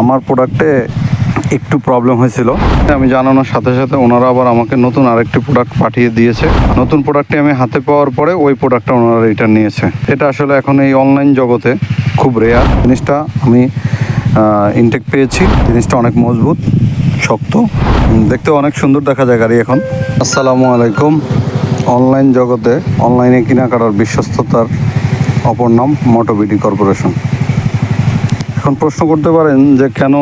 আমার প্রোডাক্টে একটু প্রবলেম হয়েছিল। আমি জানানোর সাথে সাথে ওনারা আবার আমাকে নতুন আরেকটি প্রোডাক্ট পাঠিয়ে দিয়েছে। নতুন প্রোডাক্টটি আমি হাতে পাওয়ার পরে ওই প্রোডাক্টটা ওনারা রিটার্ন নিয়েছে। এটা আসলে এখন এই অনলাইন জগতে খুব রেয়ার জিনিসটা আমি ইনটেক পেয়েছি। জিনিসটা অনেক মজবুত, শক্ত। দেখতে অনেক সুন্দর দেখা যায় গাড়ি এখন। আসসালামু আলাইকুম। অনলাইন জগতে অনলাইনে কেনাকাটার বিশ্বস্ততার অপর নাম মোটোবিডি কর্পোরেশন এখন প্রশ্ন করতে পারেন যে কেন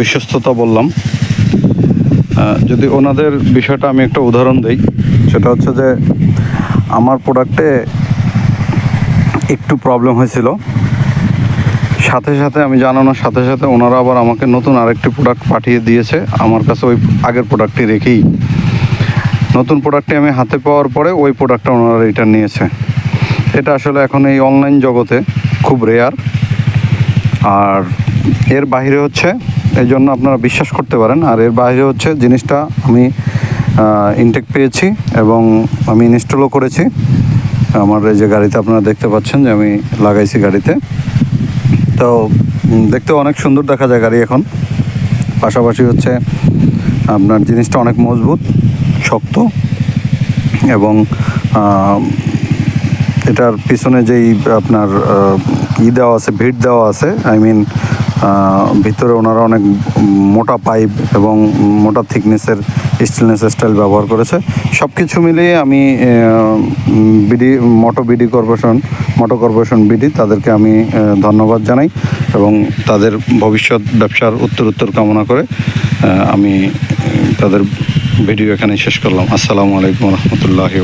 বিশ্বস্ততা বললাম। যদি ওনাদের বিষয়টা আমি একটা উদাহরণ দিই, সেটা হচ্ছে যে আমার প্রোডাক্টে একটু প্রবলেম হয়েছিল। সাথে সাথে আমি জানানোর সাথে সাথে ওনারা আবার আমাকে নতুন আরেকটি প্রোডাক্ট পাঠিয়ে দিয়েছে। আমার কাছে ওই আগের প্রোডাক্টটি রেখেই। নতুন প্রোডাক্টটি আমি হাতে পাওয়ার পরে ওই প্রোডাক্টটা ওনারা রিটার্ন নিয়েছে। এটা আসলে এখন এই অনলাইন জগতে খুব রেয়ার আর এর বাইরে হচ্ছে, এই জন্য আপনারা বিশ্বাস করতে পারেন, আর এর বাইরে হচ্ছে জিনিসটা আমি ইনটেক পেয়েছি এবং আমি ইনস্টলও করেছি। আমার এই যে গাড়িতে আপনারা দেখতে পাচ্ছেন যে আমি লাগাইছি গাড়িতে। তো দেখতে অনেক সুন্দর দেখা যায় গাড়ি এখন। পাশাপাশি হচ্ছে আপনার জিনিসটা অনেক মজবুত, শক্ত এবং এটার পিছনে যেই আপনার ই দেওয়া আছে ভিট দেওয়া আছে। আই মিন ভিতরে ওনারা অনেক মোটা পাইপ এবং মোটা থিকনেসের স্টিলনেস স্টাইল ব্যবহার করেছে। সব কিছু মিলিয়ে আমি BD, moto BD corporation, moto corporation BD তাদেরকে আমি ধন্যবাদ জানাই এবং তাদের ভবিষ্যৎ ব্যবসার উত্তর উত্তর কামনা করে আমি তাদের ভিডিও এখানে শেষ করলাম। আসসালামু আলাইকুম রহমতুল্লাহি